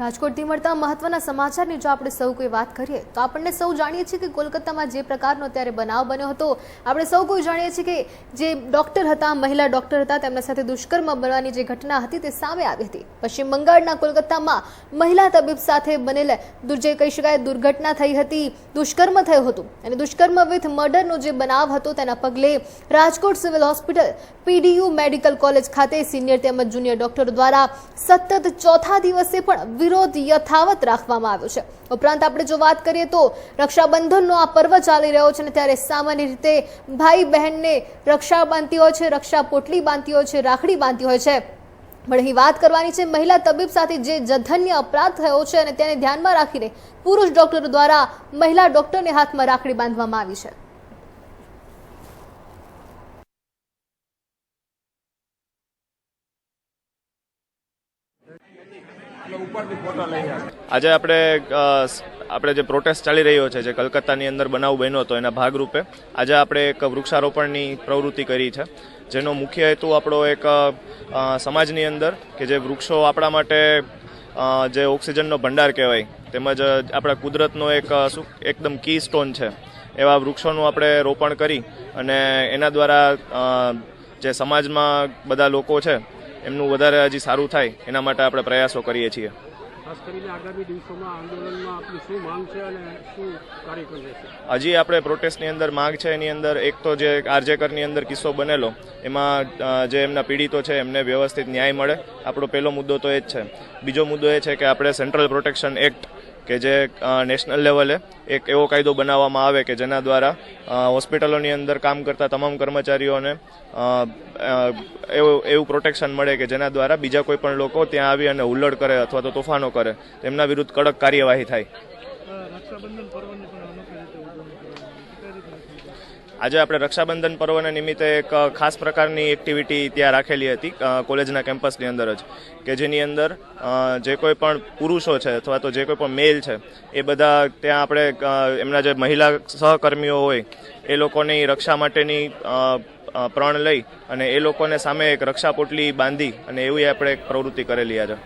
રાજકોટથી મળતા મહત્વના સમાચારની જો આપણે સૌ કોઈ વાત કરીએ, તો આપણને સૌ જાણીએ છીએ કે કોલકાતામાં જે પ્રકારનો ત્યારે બનાવ બન્યો હતો, આપણે સૌ કોઈ જાણીએ છીએ કે જે ડોક્ટર હતા, મહિલા ડોક્ટર હતા, તેમના સાથે દુષ્કર્મ બનવાની જે ઘટના હતી તે સામે આવી હતી. પશ્ચિમ બંગાળના કોલકાતામાં મહિલા તબીબ સાથે બનેલ જે કહી શકાય, દુર્ઘટના થઈ હતી, દુષ્કર્મ થયું હતું. અને દુષ્કર્મ વિથ મર્ડરનો જે બનાવ હતો તેના પગલે Rajkot civil hospital PDU medical college ખાતે સિનિયર તેમજ જુનિયર ડૉક્ટર દ્વારા સતત ચોથા દિવસે પણ વિરોધ યથાવત રાખવામાં આવ્યો છે. ઉપરાંત આપણે જો વાત કરીએ તો રક્ષાબંધનનો આ પર્વ ચાલી રહ્યો છે અને ત્યારે સામાન્ય રીતે ભાઈ બહેનને રક્ષા બાંધતી હોય છે, રક્ષા પોટલી બાંધતી હોય છે, રાખડી બાંધતી હોય છે. પણ અહીં વાત કરવાની છે, મહિલા તબીબ સાથે જે જધન્ય અપરાધ થયો છે અને તેને ધ્યાનમાં રાખીને પુરુષ ડોક્ટરો દ્વારા મહિલા ડોક્ટરને હાથમાં રાખડી બાંધવામાં આવી છે. આજે આપણે અ, આજે આપણે જે પ્રોટેસ્ટ ચાલી રહ્યો છે જે કલકત્તાની અંદર બનાવ બન્યો હતો એના ભાગરૂપે આજે આપણે એક વૃક્ષારોપણની પ્રવૃત્તિ કરી છે જેનો મુખ્ય હેતુ આપણો એક સમાજની અંદર કે જે વૃક્ષો આપણા માટે જે ઓક્સિજનનો ભંડાર કહેવાય તેમજ આપણા કુદરતનો એક એકદમ કી સ્ટોન છે એવા વૃક્ષોનું આપણે રોપણ કરી અને એના દ્વારા જે સમાજમાં બધા લોકો છે એમનું વધારે હજી સારું થાય એના માટે આપણે પ્રયાસો કરીએ છીએ. હજી આપણે પ્રોટેસ્ટની અંદર માંગ છે એની અંદર એક તો જે આરજેકરની અંદર કિસ્સો બનેલો એમાં જે એમના પીડિતો છે એમને વ્યવસ્થિત ન્યાય મળે. આપણો પહેલો મુદ્દો તો એ જ છે. બીજો મુદ્દો એ છે કે આપણે સેન્ટ્રલ પ્રોટેક્શન એક્ટ કે જે નેશનલ લેવલે એક એવો કાયદો બનાવવામાં આવે કે જેના દ્વારા હોસ્પિટલોની અંદર કામ કરતા તમામ કર્મચારીઓને એવું એવું પ્રોટેક્શન મળે કે જેના દ્વારા બીજા કોઈ પણ લોકો ત્યાં આવી અને હુલ્લડ કરે અથવા તો તોફાનો કરે. તેમના વિરુદ્ધ કડક કાર્યવાહી થાય પણ અનોખી રીતે ઉજવણી કરવામાં આજે આપણે રક્ષાબંધન પર્વના નિમિત્તે એક ખાસ પ્રકારની એક્ટિવિટી ત્યાં રાખેલી હતી કોલેજના કેમ્પસની અંદર જ, કે જેની અંદર જે કોઈ પણ પુરુષો છે અથવા તો જે કોઈ પણ મેલ છે, એ બધા ત્યાં આપણે એમના જે મહિલા સહકર્મીઓ હોય, એ લોકોની રક્ષા માટેની પ્રણ લઈ અને એ લોકોને સામે એક રક્ષા પોટલી બાંધી અને એવી આપણે એક પ્રવૃત્તિ કરેલી આજે.